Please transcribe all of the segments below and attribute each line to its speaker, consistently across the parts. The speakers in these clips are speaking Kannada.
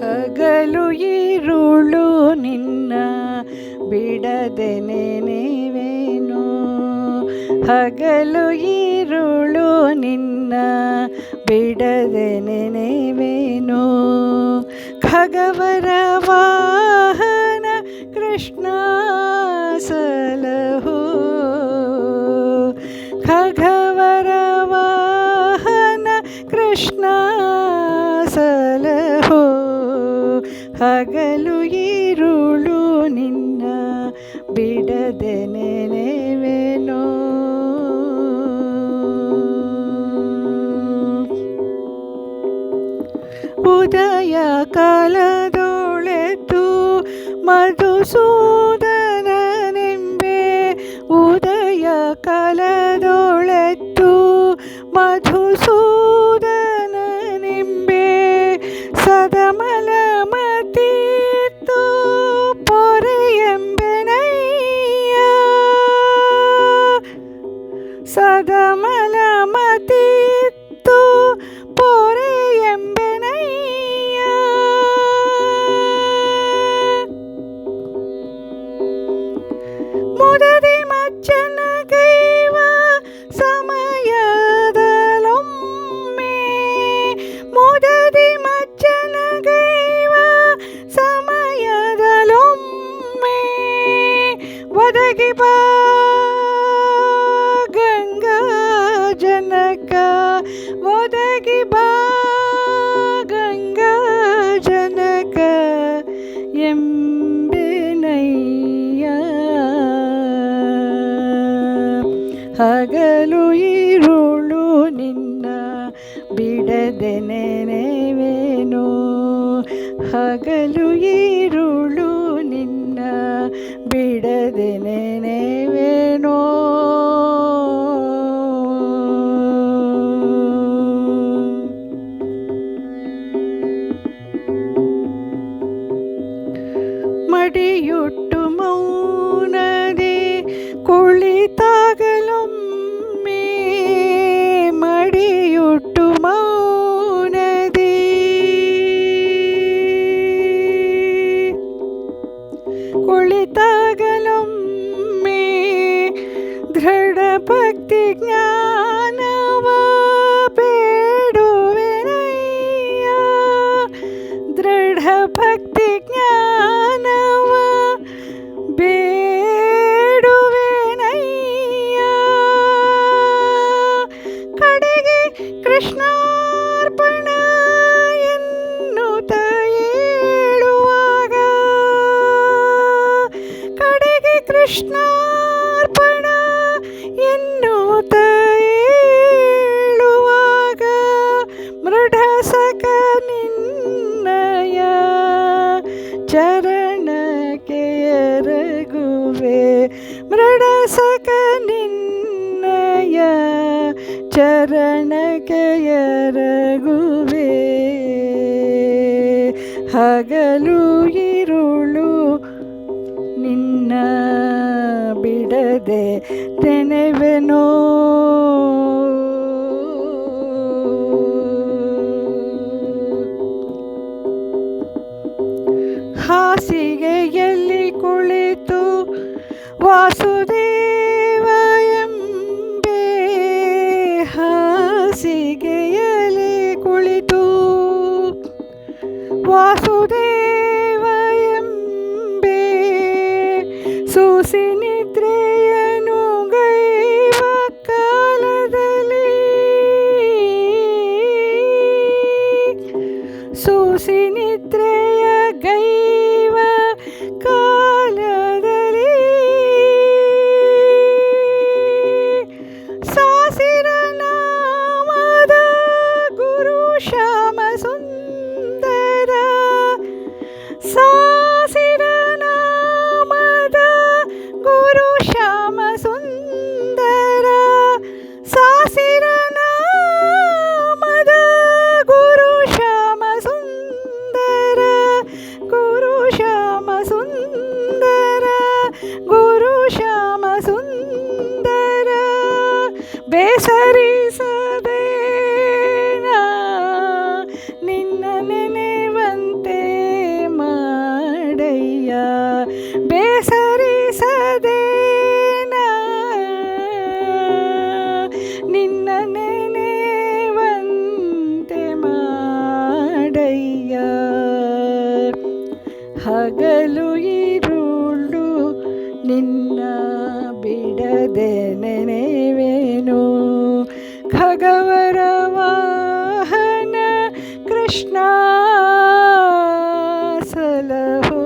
Speaker 1: ಹಗಲು ಈರುಳು ನಿನ್ನ ಬಿಡದೆ ನೆನೆವೇನು? ಹಗಲು ಈರುಳು ನಿನ್ನ ಬಿಡದೆ ನೆನೆವೇನು? ಖಗವರ ವಾಹನ ಕೃಷ್ಣ ಹಗಲು ಈರುಳು ನಿನ್ನ ಬಿಡದೆ ನೆನೆವೆನೋ ಉದಯ ಕಾಲದೊಳೆತು ಮಧುಸೂದನನೆಂಬೆ ಸದಮಲ ಮತಿತ್ತು ಪೊರೆಯೆಂಬೆನಯ್ಯ ಮುದದಿ ಮಚ್ಚನ ಗೈವ ಸಮಯದಲೊಮ್ಮೆ ಮುದದಿ ಮಚ್ಚನ ಗೈವ ಸಮಯದಲೊಮ್ಮೆ ಒದಗಿ ಬಾ ಹಗಲು ಇರುಳು ನಿನ್ನ ಬಿಡದೆ ನೆನೆವೇನು? ಹಗಲು ಈರುಳು ದೃಢ ಭಕ್ತಿ ಜ್ಞಾನವ ಬೇಡುವೆನಯ್ಯ ದೃಢ ಭಕ್ತಿ ಜ್ಞಾನವ ಬೇಡುವೆನಯ್ಯ ಕಡೆಗೆ ಕೃಷ್ಣಾರ್ಪಣ ಎನ್ನುತ್ತ ಏಳುವಾಗ ಕಡೆಗೆ ಕೃಷ್ಣಾರ್ಪಣ ಚರಣಕ್ಕೆ ಹಗಲು ಇರುಳು ನಿನ್ನ ಬಿಡದೆ ತೆನೆವೆನೋ. ಹಾಸಿಗೆಯಲ್ಲಿ ಕುಳಿತು ವಾಸುದೇವ ಹಾಸಿಗೆಯಲ್ಲಿ ಕುಳಿತು ವಾಸುದೇವ ಎಂಬೆ ಸೂಸಿ ನಿದ್ರೆಯನು ಗೈವ ಕಾಲದಲ್ಲಿ ಸೂಸಿ ಬೇಸರಿಸದೇನಾ ನಿನ್ನ ನೆನೆವಂತೆ ಮಾಡಯ್ಯ. ಬೇಸರಿಸದೇನಾ ನಿನ್ನ ನೆನೆವಂತೆ ಮಾಡಯ್ಯ. ಹಗಲು ಇರುಳು ನಿನ್ನ ಬಿಡದೆ ನೆನೆವೇನು ಕೃಷ್ಣ ಸಲಹೋ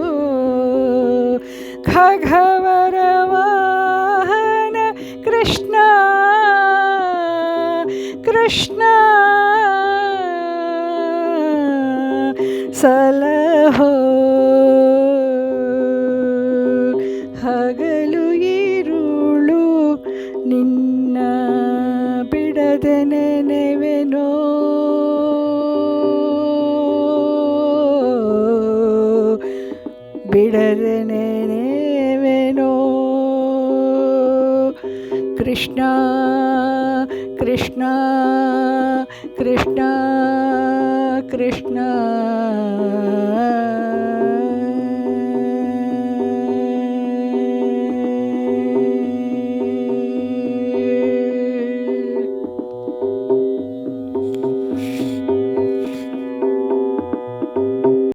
Speaker 1: ಖಗವರ ವಾಹನ ಕೃಷ್ಣ ಕೃಷ್ಣ ಸಲಹೋ ಹಗಲು ಇರುಳು ನಿನ್ನ ಬಿಡದೆ ಬಿಡದೆ ನೆನೆವೆನೋ ಕೃಷ್ಣ ಕೃಷ್ಣ ಕೃಷ್ಣ ಕೃಷ್ಣ